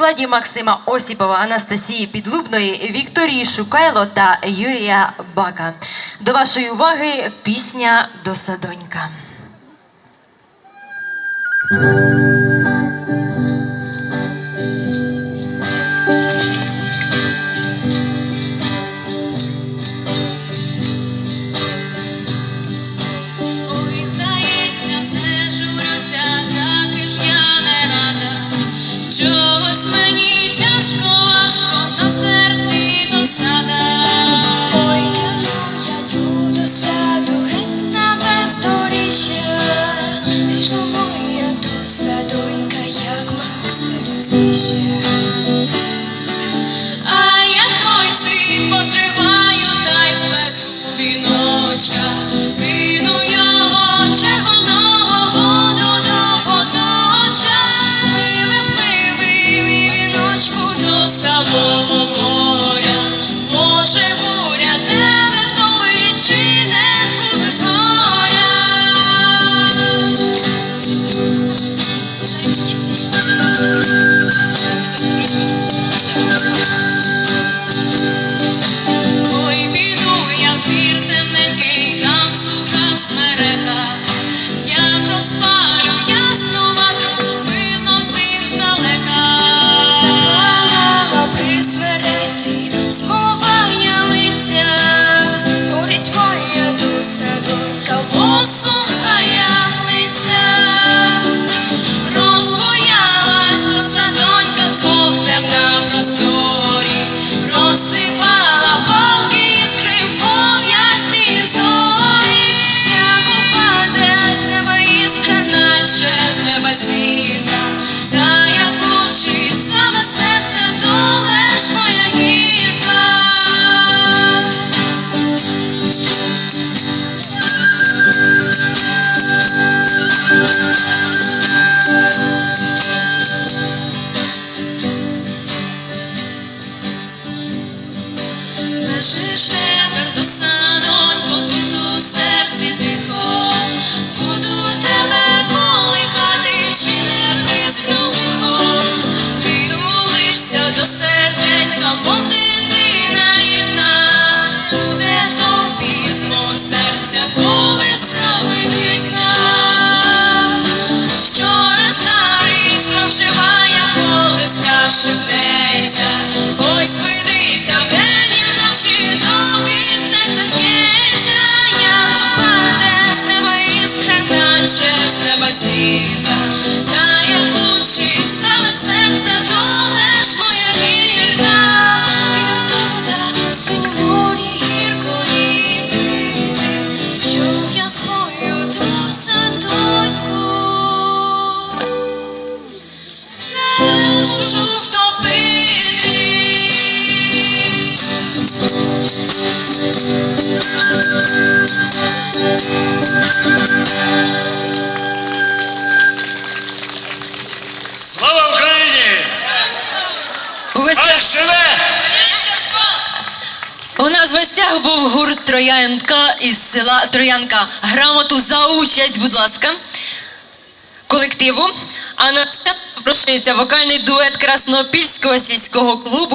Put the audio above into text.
складі Максима Осіпова, Анастасії Підлубної, Вікторії Шукайло та Юрія Бака. До вашої уваги пісня до Досадонька. 一些。Слава Україні! У гостях... живе! У нас в гостях був гурт Троянка із села Троянка. Грамоту за участь, будь ласка, колективу. А на сцену запрошується вокальний дует Краснопільського сільського клубу.